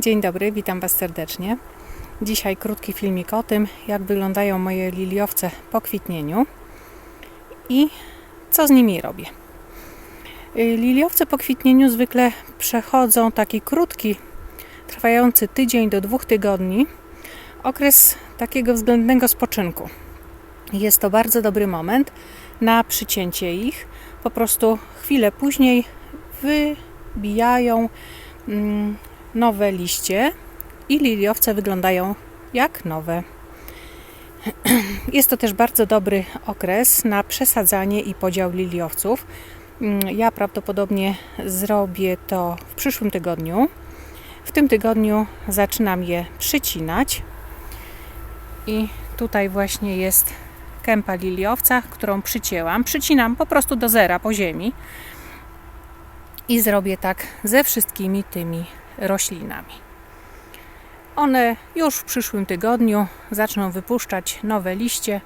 Dzień dobry, witam Was serdecznie. Dzisiaj krótki filmik o tym, jak wyglądają moje liliowce po kwitnieniu i co z nimi robię. Y, Liliowce po kwitnieniu zwykle przechodzą taki krótki, trwający tydzień do dwóch tygodni, okres takiego względnego spoczynku. Jest to bardzo dobry moment na przycięcie ich. Po prostu chwilę później wybijają mm, nowe liście i liliowce wyglądają jak nowe. Jest to też bardzo dobry okres na przesadzanie i podział liliowców. Mm, Ja prawdopodobnie zrobię to w przyszłym tygodniu. W tym tygodniu zaczynam je przycinać. I tutaj właśnie jest kępa liliowca, którą przycięłam. Przycinam po prostu do zera po ziemi. I zrobię tak ze wszystkimi tymi roślinami. One już w przyszłym tygodniu zaczną wypuszczać nowe liście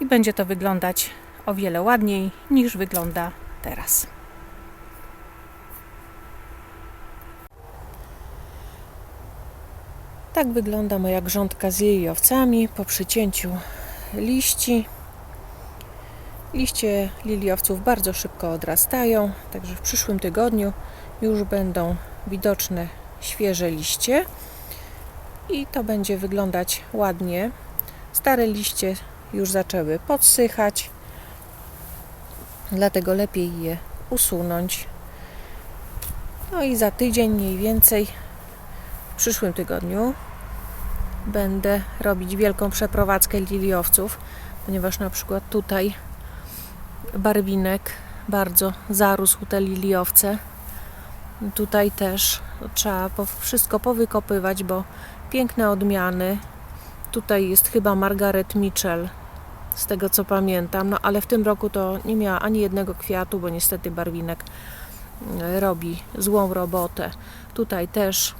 i będzie to wyglądać o wiele ładniej niż wygląda teraz. Tak wygląda moja grządka z liliowcami po przycięciu liści. Liście liliowców bardzo szybko odrastają, także w przyszłym tygodniu już będą widoczne świeże liście i to będzie wyglądać ładnie. Stare liście już zaczęły podsychać, dlatego lepiej je usunąć. No i za tydzień mniej więcej w przyszłym tygodniu będę robić wielką przeprowadzkę liliowców, ponieważ na przykład tutaj barwinek bardzo zarósł te liliowce. Tutaj też trzeba wszystko powykopywać, bo piękne odmiany. Tutaj jest chyba Margaret Mitchell, z tego co pamiętam, no ale w tym roku to nie miała ani jednego kwiatu, bo niestety barwinek mm, robi złą robotę. Tutaj też,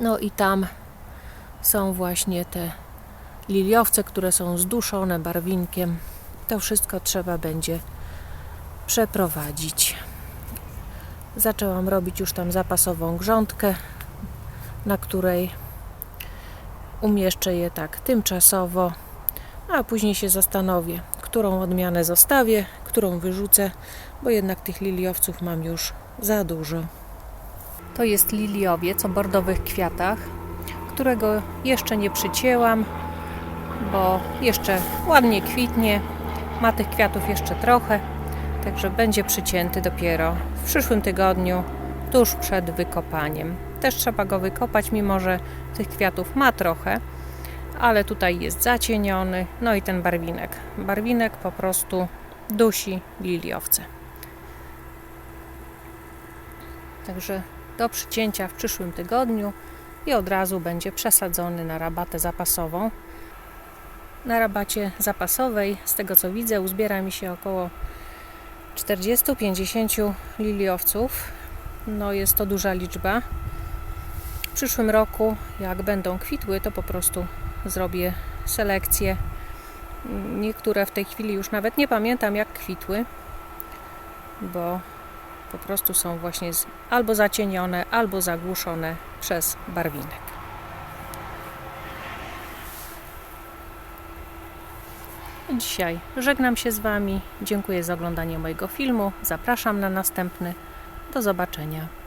no i tam są właśnie te liliowce, które są zduszone barwinkiem. To wszystko trzeba będzie przeprowadzić. Zaczęłam robić już tam zapasową grządkę, na której umieszczę je tak tymczasowo, a później się zastanowię, którą odmianę zostawię, którą wyrzucę, bo jednak tych liliowców mam już za dużo. To jest liliowiec o bordowych kwiatach, którego jeszcze nie przycięłam, bo jeszcze ładnie kwitnie. Ma tych kwiatów jeszcze trochę, także będzie przycięty dopiero w przyszłym tygodniu, tuż przed wykopaniem. Też trzeba go wykopać, mimo że tych kwiatów ma trochę, ale tutaj jest zacieniony. No i ten barwinek. Barwinek po prostu dusi liliowce. Także do przycięcia w przyszłym tygodniu i od razu będzie przesadzony na rabatę zapasową. Na rabacie zapasowej, z tego co widzę, uzbiera mi się około 40-50 liliowców. No jest to duża liczba. W przyszłym roku, jak będą kwitły, to po prostu zrobię selekcję. Niektóre w tej chwili już nawet nie pamiętam, jak kwitły, bo po prostu są właśnie albo zacienione, albo zagłuszone przez barwinek. Dzisiaj żegnam się z Wami. Dziękuję za oglądanie mojego filmu. Zapraszam na następny. Do zobaczenia.